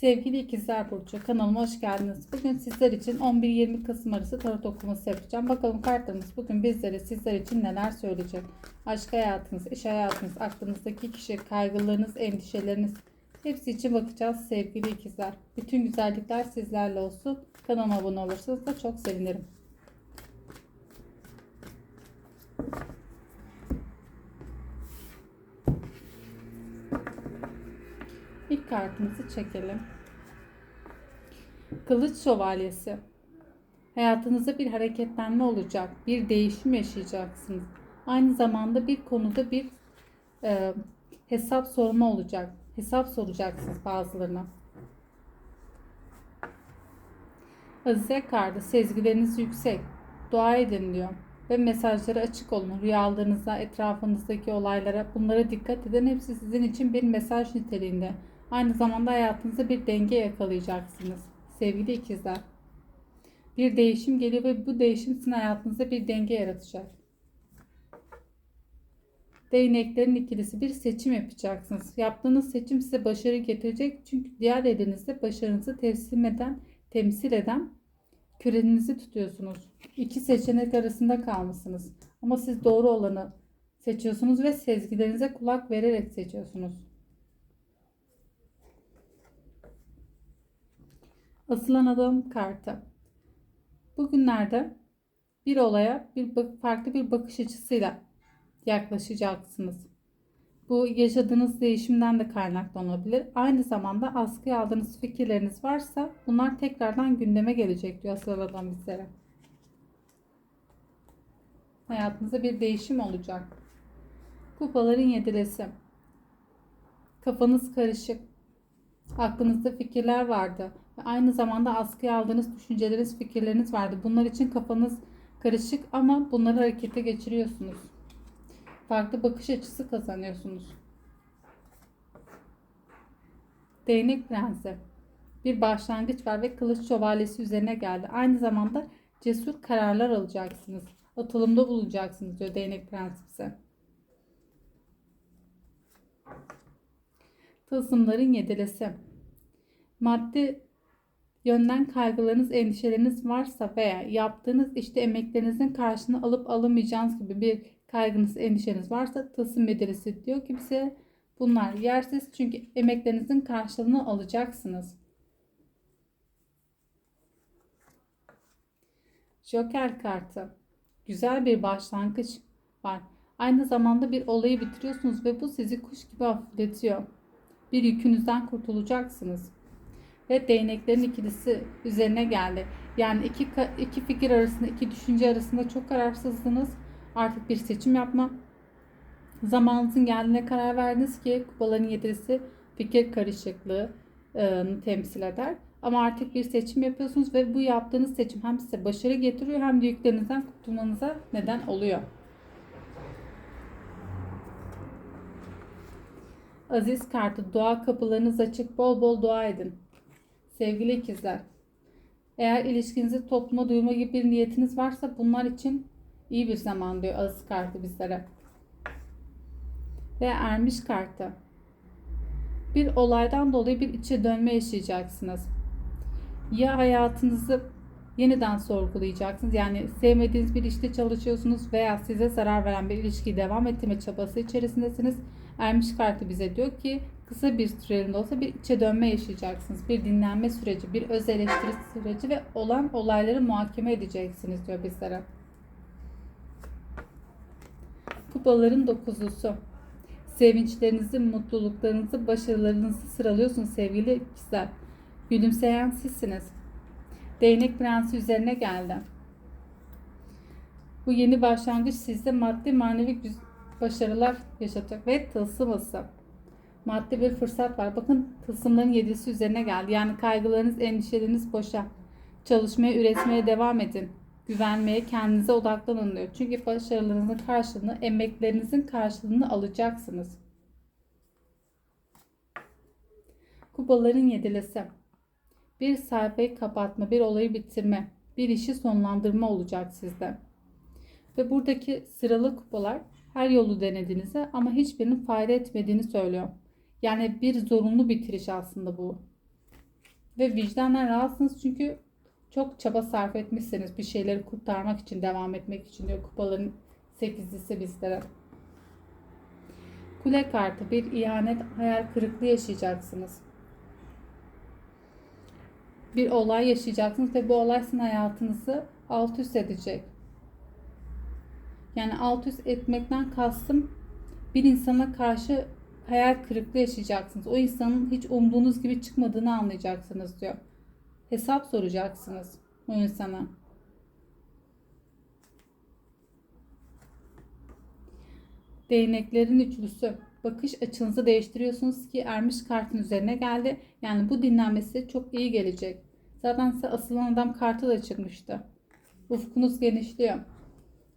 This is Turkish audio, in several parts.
Sevgili ikizler Burcu kanalıma hoş geldiniz. Bugün sizler için 11-20 Kasım arası tarot okuması yapacağım. Bakalım kartlarımız bugün bizlere sizler için neler söyleyecek. Aşk hayatınız, iş hayatınız, aklınızdaki kişi, kaygılarınız, endişeleriniz hepsi için bakacağız sevgili ikizler. Bütün güzellikler sizlerle olsun. Kanalıma abone olursanız da çok sevinirim. Kartımızı çekelim. Kılıç Şövalyesi. Hayatınızda bir hareketlenme olacak, bir değişim yaşayacaksınız. Aynı zamanda bir konuda bir e, hesap sorma olacak. Hesap soracaksınız bazılarına. Azize kartı sezgileriniz yüksek. Dua edin diyor. Ve mesajları açık olun. Rüyalarınıza, etrafınızdaki olaylara bunlara dikkat edin. Hepsi sizin için bir mesaj niteliğinde. Aynı zamanda hayatınızda bir denge yakalayacaksınız. Sevgili ikizler. Bir değişim geliyor ve bu değişim sizin hayatınızda bir denge yaratacak. Değneklerin ikilisi bir seçim yapacaksınız. Yaptığınız seçim size başarı getirecek. Çünkü diğer elinizde başarınızı teslim eden, temsil eden küreninizi tutuyorsunuz. İki seçenek arasında kalmışsınız. Ama siz doğru olanı seçiyorsunuz ve sezgilerinize kulak vererek seçiyorsunuz. Asılan adam kartı. Bugünlerde bir olaya bir bak- farklı bir bakış açısıyla yaklaşacaksınız. Bu yaşadığınız değişimden de kaynaklanabilir. Aynı zamanda askıya aldığınız fikirleriniz varsa bunlar tekrardan gündeme gelecek diyor asılan adam bizlere. Hayatınızda bir değişim olacak. Kupaların yedilesi. Kafanız karışık. Aklınızda fikirler vardı. Ve aynı zamanda askıya aldığınız düşünceleriniz, fikirleriniz vardı. Bunlar için kafanız karışık ama bunları harekete geçiriyorsunuz. Farklı bakış açısı kazanıyorsunuz. Değnek prensi. Bir başlangıç var ve kılıç şövalyesi üzerine geldi. Aynı zamanda cesur kararlar alacaksınız. Atılımda bulunacaksınız diyor değnek prensi bize. Tılsımların yedilesi. Maddi yönden kaygılarınız, endişeleriniz varsa veya yaptığınız işte emeklerinizin karşılığını alıp alamayacağınız gibi bir kaygınız, endişeniz varsa tılsım medelesi diyor ki bize bunlar yersiz çünkü emeklerinizin karşılığını alacaksınız. Joker kartı. Güzel bir başlangıç var. Aynı zamanda bir olayı bitiriyorsunuz ve bu sizi kuş gibi hafifletiyor. Bir yükünüzden kurtulacaksınız. Ve değneklerin ikilisi üzerine geldi. Yani iki, iki fikir arasında, iki düşünce arasında çok kararsızdınız. Artık bir seçim yapma zamanınızın geldiğine karar verdiniz ki kupaların yedilisi fikir karışıklığını temsil eder. Ama artık bir seçim yapıyorsunuz ve bu yaptığınız seçim hem size başarı getiriyor hem de yüklerinizden kurtulmanıza neden oluyor. Aziz kartı dua kapılarınız açık bol bol dua edin. Sevgili ikizler. Eğer ilişkinizi topluma duyurma gibi bir niyetiniz varsa bunlar için iyi bir zaman diyor Aziz kartı bizlere. Ve ermiş kartı. Bir olaydan dolayı bir içe dönme yaşayacaksınız. Ya hayatınızı yeniden sorgulayacaksınız. Yani sevmediğiniz bir işte çalışıyorsunuz veya size zarar veren bir ilişkiyi devam ettirme çabası içerisindesiniz. Ermiş kartı bize diyor ki kısa bir süreliğine olsa bir içe dönme yaşayacaksınız. Bir dinlenme süreci, bir öz eleştiri süreci ve olan olayları muhakeme edeceksiniz diyor bizlere. Kupaların dokuzlusu. Sevinçlerinizi, mutluluklarınızı, başarılarınızı sıralıyorsunuz sevgili ikizler. Gülümseyen sizsiniz. Değnek prensi üzerine geldi. Bu yeni başlangıç sizde maddi manevi başarılar yaşatacak ve tılsıması. Maddi bir fırsat var. Bakın tılsımların yedisi üzerine geldi. Yani kaygılarınız, endişeleriniz boşa. Çalışmaya, üretmeye devam edin. Güvenmeye, kendinize odaklanın diyor. Çünkü başarılarınızın karşılığını, emeklerinizin karşılığını alacaksınız. Kupaların yedilesi. Bir sayfayı kapatma, bir olayı bitirme, bir işi sonlandırma olacak sizde. Ve buradaki sıralı kupalar her yolu denediğinizi ama hiçbirinin fayda etmediğini söylüyor. Yani bir zorunlu bitiriş aslında bu. Ve vicdanen rahatsınız çünkü çok çaba sarf etmişsiniz bir şeyleri kurtarmak için, devam etmek için diyor kupaların sekizlisi bizlere. Kule kartı bir ihanet, hayal kırıklığı yaşayacaksınız. Bir olay yaşayacaksınız ve bu olay sizin hayatınızı alt üst edecek. Yani alt üst etmekten kastım bir insana karşı hayal kırıklığı yaşayacaksınız. O insanın hiç umduğunuz gibi çıkmadığını anlayacaksınız diyor. Hesap soracaksınız o insana. Değneklerin üçlüsü. Bakış açınızı değiştiriyorsunuz ki ermiş kartın üzerine geldi. Yani bu dinlenmesi çok iyi gelecek. Zaten size asılan adam kartı da çıkmıştı. Ufkunuz genişliyor.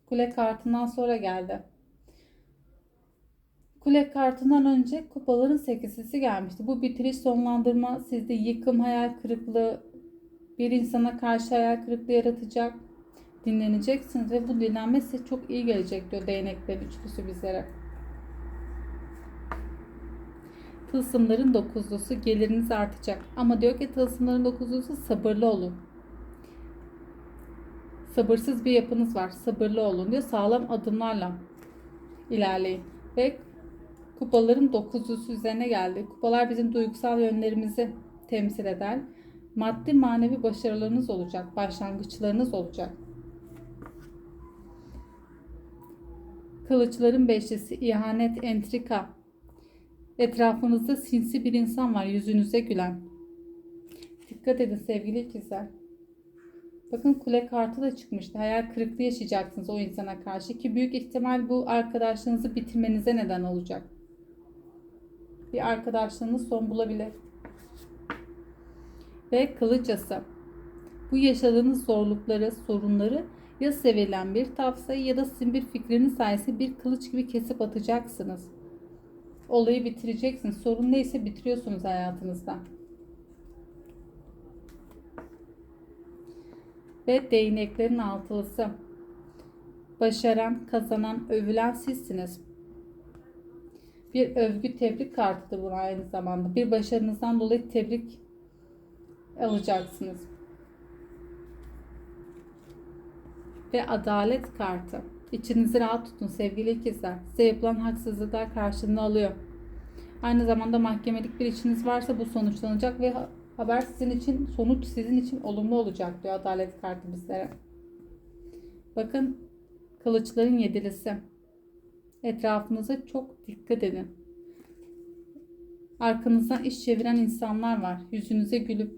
Kule kartından sonra geldi. Kule kartından önce kupaların sekizlisi gelmişti. Bu bitiriş sonlandırma sizde yıkım, hayal kırıklığı, bir insana karşı hayal kırıklığı yaratacak. Dinleneceksiniz ve bu dinlenme size çok iyi gelecek diyor değnekler üçlüsü bizlere. Tılsımların dokuzlusu geliriniz artacak. Ama diyor ki tılsımların dokuzlusu sabırlı olun. Sabırsız bir yapınız var. Sabırlı olun diyor. Sağlam adımlarla ilerleyin. Ve kupaların dokuzlusu üzerine geldi. Kupalar bizim duygusal yönlerimizi temsil eder. Maddi manevi başarılarınız olacak. Başlangıçlarınız olacak. Kılıçların beşlisi, ihanet, entrika. Etrafınızda sinsi bir insan var, yüzünüze gülen. Dikkat edin sevgili ikizler. Bakın kule kartı da çıkmıştı. Hayal kırıklığı yaşayacaksınız o insana karşı ki büyük ihtimal bu arkadaşlığınızı bitirmenize neden olacak. Bir arkadaşlığınız son bulabilir. Ve kılıçası. Bu yaşadığınız zorlukları, sorunları ya sevilen bir tavsiye ya da sizin bir fikriniz sayesinde bir kılıç gibi kesip atacaksınız. Olayı bitireceksiniz. Sorun neyse bitiriyorsunuz hayatınızda. Ve değneklerin altılısı. Başaran, kazanan, övülen sizsiniz. Bir övgü tebrik kartıdır bu aynı zamanda. Bir başarınızdan dolayı tebrik alacaksınız. Ve adalet kartı. İçinizi rahat tutun sevgili ikizler. Size yapılan haksızlıklar karşılığını alıyor. Aynı zamanda mahkemelik bir işiniz varsa bu sonuçlanacak ve haber sizin için, sonuç sizin için olumlu olacak diyor adalet kartı bizlere. Bakın kılıçların yedilisi. Etrafınıza çok dikkat edin. Arkanızdan iş çeviren insanlar var. Yüzünüze gülüp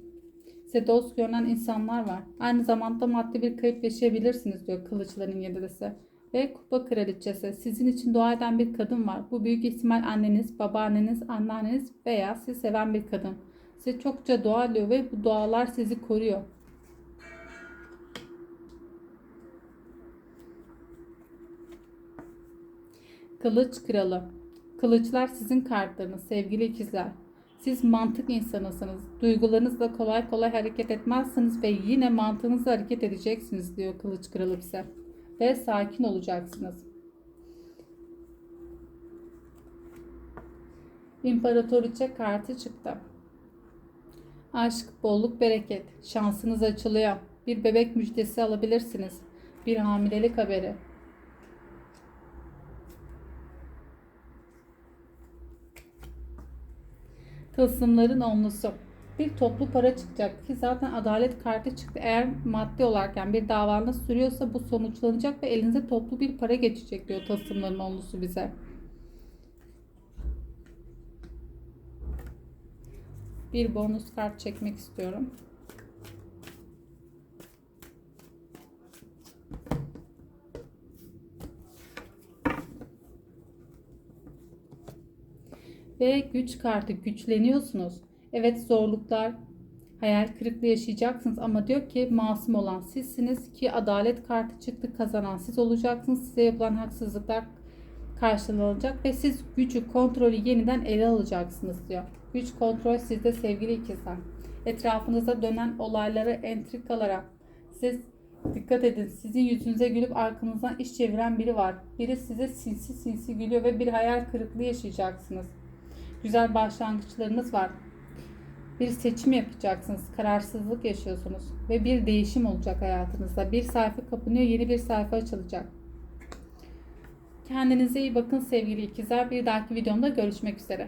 size dost görünen insanlar var. Aynı zamanda maddi bir kayıp yaşayabilirsiniz diyor kılıçların yedilisi. Ve kupa kraliçesi. Sizin için dua eden bir kadın var. Bu büyük ihtimal anneniz, babaanneniz, anneanneniz veya sizi seven bir kadın. Size çokça dua ediyor ve bu dualar sizi koruyor. Kılıç kralı. Kılıçlar sizin kartlarınız sevgili ikizler. Siz mantık insanısınız. Duygularınızla kolay kolay hareket etmezsiniz ve yine mantığınızla hareket edeceksiniz diyor kılıç kralı bize. Ve sakin olacaksınız. İmparatoriçe kartı çıktı. Aşk, bolluk, bereket. Şansınız açılıyor. Bir bebek müjdesi alabilirsiniz. Bir hamilelik haberi. Tılsımların onlusu. Bir toplu para çıkacak ki zaten adalet kartı çıktı. Eğer maddi olarak yani bir davanız sürüyorsa bu sonuçlanacak ve elinize toplu bir para geçecek diyor tılsımların onlusu bize. Bir bonus kart çekmek istiyorum. Ve güç kartı güçleniyorsunuz. Evet zorluklar, hayal kırıklığı yaşayacaksınız ama diyor ki masum olan sizsiniz ki adalet kartı çıktı kazanan siz olacaksınız. Size yapılan haksızlıklar karşılanacak ve siz gücü, kontrolü yeniden ele alacaksınız diyor. Güç kontrol sizde sevgili ikizler. Etrafınızda dönen olaylara, entrikalara siz dikkat edin. Sizin yüzünüze gülüp arkanızdan iş çeviren biri var. Biri size sinsi sinsi gülüyor ve bir hayal kırıklığı yaşayacaksınız. Güzel başlangıçlarınız var. Bir seçim yapacaksınız. Kararsızlık yaşıyorsunuz. Ve bir değişim olacak hayatınızda. Bir sayfa kapanıyor, yeni bir sayfa açılacak. Kendinize iyi bakın sevgili ikizler. Bir dahaki videomda görüşmek üzere.